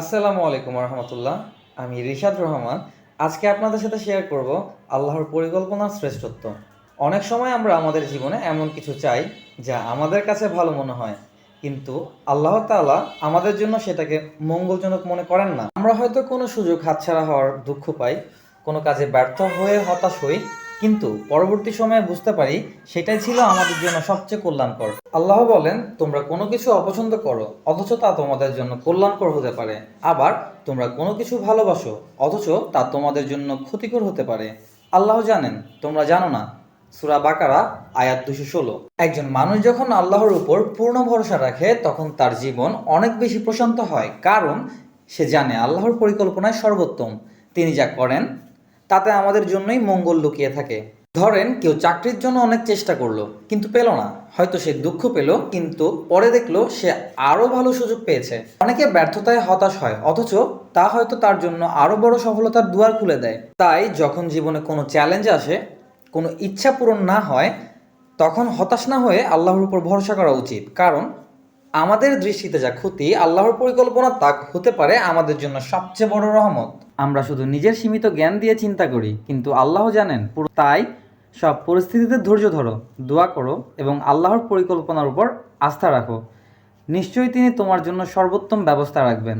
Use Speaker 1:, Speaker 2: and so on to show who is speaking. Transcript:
Speaker 1: আসসালামু আলাইকুম রহমতুল্লাহ। আমি রিশাদ রহমান। আজকে আপনাদের সাথে শেয়ার করব আল্লাহর পরিকল্পনার শ্রেষ্ঠত্ব। অনেক সময় আমরা আমাদের জীবনে এমন কিছু চাই যা আমাদের কাছে ভালো মনে হয়। কিন্তু আল্লাহ তাআলা আমাদের জন্য সেটাকে মঙ্গলজনক মনে করেন না। আমরা হয়তো কোনো সুযোগ হাতছাড়া হওয়ার দুঃখ পাই, কোনো কাজে ব্যর্থ হয়ে হতাশ হই কিন্তু পরবর্তী সময়ে বুঝতে পারি সেটাই ছিল আমাদের জন্য সবচেয়ে কল্যাণকর। আল্লাহ বলেন, তোমরা কোনো কিছু অপছন্দ করো, অথচ তা তোমাদের জন্য কল্যাণকর হতে পারে। আবার তোমরা কোনো কিছু ভালোবাসো, অথচ তা তোমাদের জন্য ক্ষতিকর হতে পারে। আল্লাহ জানেন, তোমরা জানো না। সুরা বাকারা, আয়াত দুশো ষোলো। একজন মানুষ যখন আল্লাহর উপর পূর্ণ ভরসা রাখে, তখন তার জীবন অনেক বেশি প্রশান্ত হয়, কারণ সে জানে আল্লাহর পরিকল্পনায় সর্বোত্তম। তিনি যা করেন তাতে আমাদের জন্যই মঙ্গল লুকিয়ে থাকে। ধরেন, কেউ চাকরির জন্য অনেক চেষ্টা করল, কিন্তু পেল না। হয়তো সে দুঃখ পেল, কিন্তু পরে দেখল সে আরও ভালো সুযোগ পেয়েছে। অনেকে ব্যর্থতায় হতাশ হয়, অথচ তা হয়তো তার জন্য আরও বড় সফলতার দুয়ার খুলে দেয়। তাই যখন জীবনে কোনো চ্যালেঞ্জ আসে, কোনো ইচ্ছা পূরণ না হয়, তখন হতাশ না হয়ে আল্লাহর উপর ভরসা করা উচিত। কারণ, আমাদের দৃষ্টিতে যা ক্ষতি, আল্লাহর পরিকল্পনা তা হতে পারে আমাদের জন্য সবচেয়ে বড় রহমত। আমরা শুধু নিজের সীমিত জ্ঞান দিয়ে চিন্তা করি, কিন্তু আল্লাহ জানেন তাই সব পরিস্থিতিতে ধৈর্য ধরো, দোয়া করো এবং আল্লাহর পরিকল্পনার উপর আস্থা রাখো। নিশ্চয়ই তিনি তোমার জন্য সর্বোত্তম ব্যবস্থা রাখবেন।